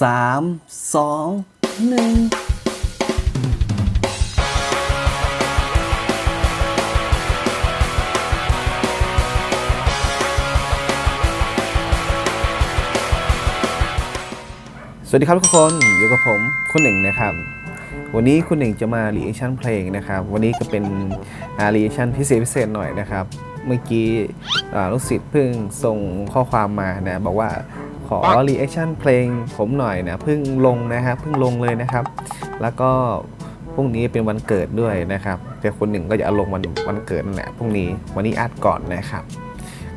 สามสองหนึ่งสวัสดีครับทุกคนอยู่กับผมคุณหนึ่งนะครับ วันนี้คุณหนึ่งจะมารีแอคชั่นเพลงนะครับ วันนี้ก็เป็นรีแอคชั่นพิเศษพิเศษหน่อยนะครับ เมื่อกี้ลูกศิษย์เพิ่งส่งข้อความมานะบอกว่า อรีแอคชั่นเพลงผมหน่อยนะเพิ่งลงนะครับเพิ่งลงเลยนะครับ แล้วก็พรุ่งนี้เป็นวันเกิดด้วยนะครับแต่คนหนึ่งก็จะเอาลงวันวันเกิดนั่นแหละพรุ่งนี้วันนี้อัดก่อนนะครับ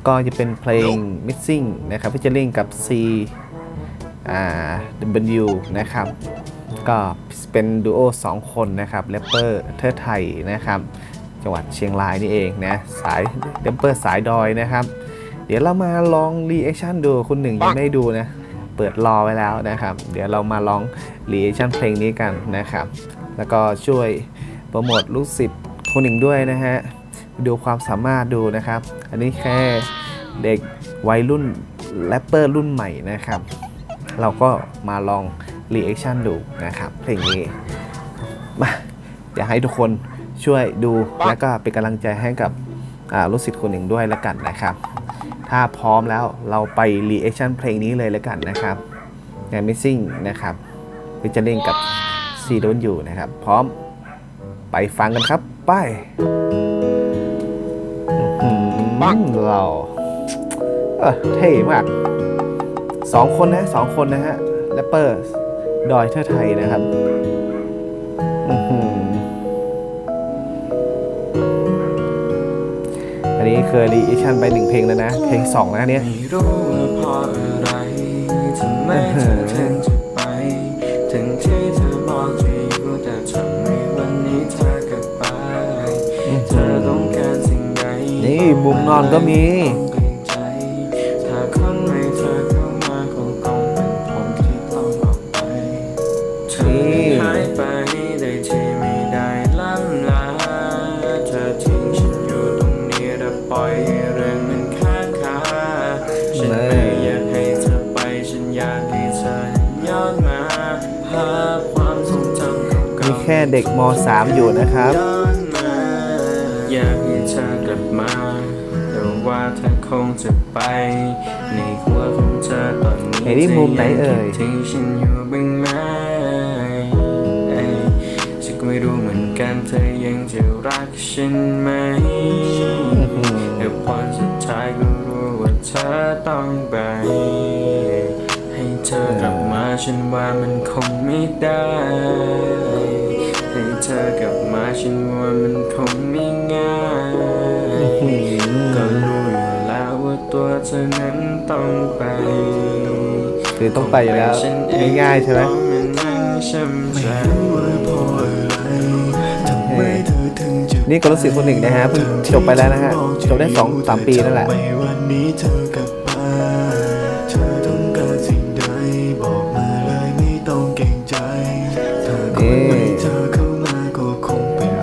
ก็จะเป็นเพลง missing นะครับที่จะเล่นกับ C อ่า W นะครับ ก็เป็นดูโอ2คนนะครับแรปเปอร์เทิดไทยนะครับ จังหวัดเชียงรายนี่เองนะสายแรปเปอร์สายดอยนะครับ เดี๋ยวเรามาลองรีแอคชั่นดูคุณหนึ่งยังไม่ได้ดูนะ เปิดรอไว้แล้วนะครับ เดี๋ยวเรามาลองรีแอคชั่นเพลงนี้กันนะครับ แล้วก็ช่วยโปรโมทลูกศิษย์คนหนึ่งด้วยนะฮะ ดูความสามารถดูนะครับ อันนี้แค่เด็กวัยรุ่นแรปเปอร์รุ่นใหม่นะครับ เราก็มาลองรีแอคชั่นดูนะครับ เพลงนี้ มาอยากให้ทุกคนช่วยดู แล้วก็เป็นกำลังใจให้กับอ่าลูกศิษย์คนหนึ่งด้วยล้วกันนะครับ ถ้าพร้อมแล้วเราไปรีแอคชั่นเพลงนี้เลยแล้วกันนะครับงาน Missing นะครับพิจาริงกับซีโดนอยู่นะครับ พร้อมไปฟังกันครับ ไปอื้อหือเราเออเท่มากสองคนนะสองคนนะฮะแรปเปอร์ ดอยเทอร์ไทยนะครับ อื้อหือ นนี้เคยรีแอคชั่นไปหนึ่งเพลงแล้วนะ เพลงสองนะอันเนี้ยไม่รู้ว่าเพราะอะไรทำไมเธอถึงจะไป ถึงที่เธอบอกจะอยู่แต่ทำไมวันนี้เธอกลับไปเธอต้องการสิ่งใดนี่มุมนอนก็มีต้องเกรงใจถ้าคน มทรงจำเก่ามีๆแค่เด็กม .3 อยู่นะครับย้อนมาอยากให้เธอกลับมาแต่ว่าเธอคงจะไป ในหัวของเธอตอนนี้เฮ้ยนี่มุมไหนเอ่ยธงคิดถึงฉันอยู่บ้างไหมเอ้ยฉันก็ไม่รู้เหมือนกันเธอยังจะรักฉันไหมแต่พอสุดท้ายก็รู้ว่าเธอต้องไป ฉันว่ามันคงไม่ได้ให้เธอกลับมาฉันว่ามันคงไม่ง่ายก็รู้อยู่แล้วว่าตัวเธอนั้นต้องไปคือต้องไปอยู่แล้วไม่ง่ายใช่ไหมต้องานั่งช้ำใจนี่ก็รู้สึกคนหนึ่งนะฮะเพิ่งจบไปแล้วนะฮะจบได้สองสามปีนั่นแหละ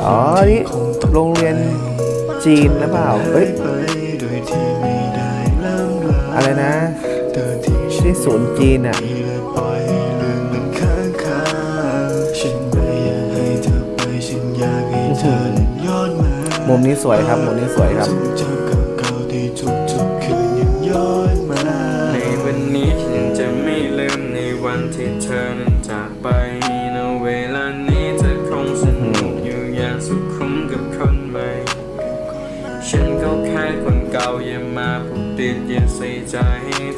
อ๋อ นี่โรงเรียนจีนหรือเปล่า เอ้ย อะไรนะที่ศูนย์จีนอะหมันค้างคาฉันไม่อยากให้เธอไปฉันอยากให้เธอนั้นย้อนมามุมนี้สวยครับ มุมนี้สวยครับ ดอย่าใส่ใจ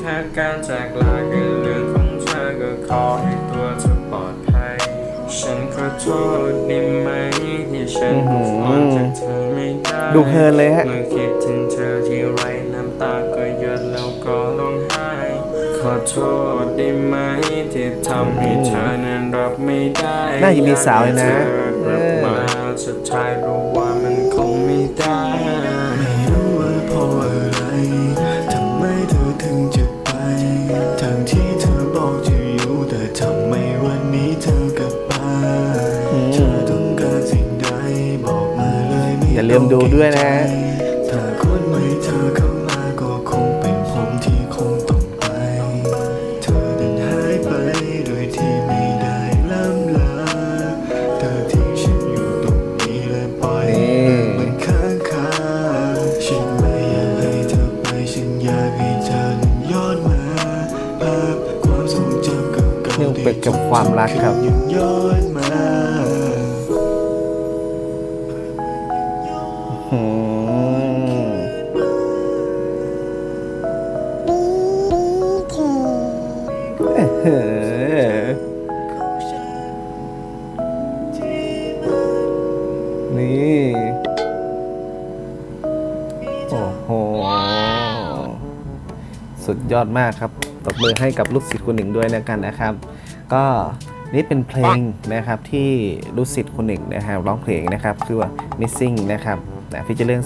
ถ้าการจากลาคือเรื่องของเธอก็ขอให้ตัวเธอปลอดภัย ฉันขอโทษได้ไหมที่ฉันอื้อหือออนจากเธอไม่ได้ดูเพลินเลยฮะ เมื่อคิดถึงเธอที่ไรน้ำตาก็หยดแล้วก็ร้องไห้ ขอโทษได้ไหมที่ทำให้เธอนั้นรับไม่ได้น่าจะมีสาวเลยนะ อยากให้เธอกลับมาสุดท้ายรู้ว่ามันคงไม่ได้ ลืมดูด้วยนะถ้าคนไม่เธอเข้ามาก็คงเป็นผมที่คงต้องไป เธอเดินหายไปโดยที่ไม่ได้ล่ำลาเธอที่ฉันอยู่ตรงนี้และปล่อยมันค้างคาฉันไม่อยากให้เธอไปฉันอยากให้เธอนั้นย้อนมาภาพความทรงจำเก่าๆที่เป็นกับความรักครับย้อน นี่ โอ้โห สุดยอดมากครับ ตบมือให้กับลูกศิษย์คนหนึ่งด้วยนะกันนะครับ ก็นี่เป็นเพลงนะครับที่ลูกศิษย์คนหนึ่งนะครับร้องเพลงนะครับคือว่า missing นะครับนะฟิชเชอร์ลิง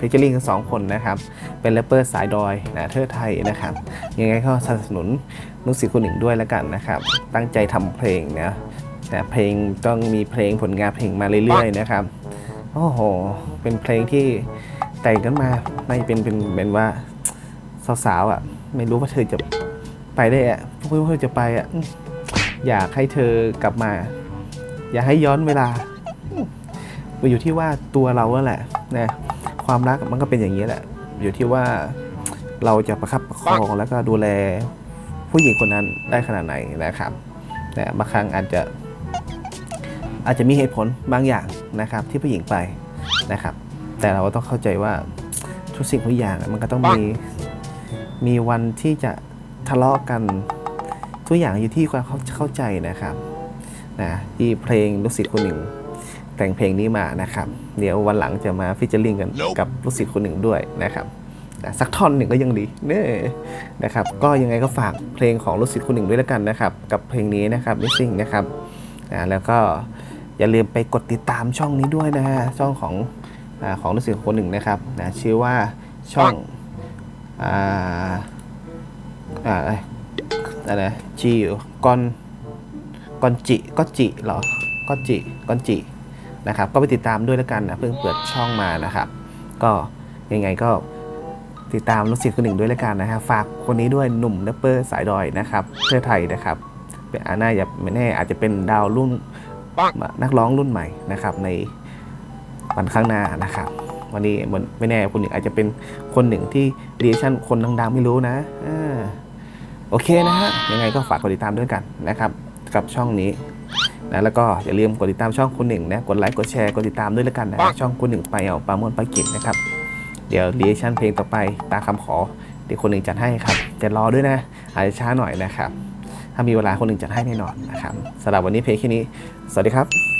ฟิชเชอร์ลิงทั้งสองคนนะครับ เป็นแรปเปอร์สายดอยนะเทอไทยนะครับ ยังไงก็สนับสนุนลูกศิษย์คนหนึ่งด้วยแล้วกันนะครับ ตั้งใจทำเพลงนะนะเพลงต้องมีเพลงผลงานเพลงมาเรื่อยๆนะครับ โอ้โห เป็นเพลงที่แต่งกันมาไม่เป็นเป็นเป็นว่าสาวๆอะ ไม่รู้ว่าเธอจะไปได้อะไม่รู้ว่าเธอจะไปอะอยากให้เธอกลับมา อยากให้ย้อนเวลาอืมมันอยู่ที่ว่าตัวเราแล้วแหละนะความรักมันก็เป็นอย่างนี้แหละ อยู่ที่ว่าเราจะประคับประคองแล้วก็ดูแลผู้หญิงคนนั้นได้ขนาดไหนนะครับแต่บางครั้งอาจจะ อาจจะมีเหตุผลบางอย่าง นะครับที่ผู้หญิงไปนะครับ แต่เราก็ต้องเข้าใจว่าทุกสิ่งทุกอย่างมันก็ต้องมีมีวันที่จะทะเลาะกันทุกอย่างอยู่ที่ความเข้าเข้าใจนะครับนะที่เพลงลูกศิษย์คนหนึ่ง แต่งเพลงนี้มานะครับ เดี๋ยววันหลังจะมาฟิชเจอริงกันกับลูกศิษย์คนหนึ่งด้วยนะครับนะสักท่อนหนึ่งก็ยังดีเน่นะครับ ก็ยังไงก็ฝากเพลงของลูกศิษย์คนหนึ่งด้วยแล้วกันนะครับ กับเพลงนี้นะครับ missing นะครับนะแล้วก็ อย่าลืมไปกดติดตามช่องนี้ด้วยนะฮะช่องของอของลูกศิษย์คนหนึ่งนะครับนะชื่อว่าช่องอ่าอ่าอะไรอะไรจีกอนกอนจิก็จิเหรอก็จิกอนจินะครับ ก็ไปติดตามด้วยแล้วกันนะเพิ่งเปิดช่องมานะครับ ก็ยังไงก็ติดตามลูกศิษย์คนหนึ่งด้วยแล้วกันนะฮะฝากคนนี้ด้วยหนุ่มแรปเปอร์สายดอยนะครับเพื่อไทยนะครับเป็นอาน่าจะไม่แน่อาจจะเป็นดาวรุ่ง นักร้องรุ่นใหม่นะครับในวันข้างหน้านะครับวันนี้มันไม่แน่คุณหนึ่งอาจจะเป็นคนหนึ่งที่เรียชั่นคนดังๆไม่รู้นะอาโอเคนะฮะยังไงก็ฝากกดติดตามด้วยกันนะครับกับช่องนี้นะแล้วก็อย่าลืมกดติดตามช่องคุณหนึ่งนะกดไลค์กดแชร์กดติดตามด้วยแล้วกันนะช่องคุณหนึ่งไปเอาปลาโมนปลากินนะครับเดี๋ยวเรียชั่นเพลงต่อไปตามคำขอเดี๋ยวคนหนึ่งจัดให้ครับจะรอด้วยนะอาจจะช้าหน่อยนะครับ ถ้ามีเวลาคนหนึ่งจัดให้แน่นอนนะครับสำหรับวันนี้เพลงแค่นี้ สวัสดีครับ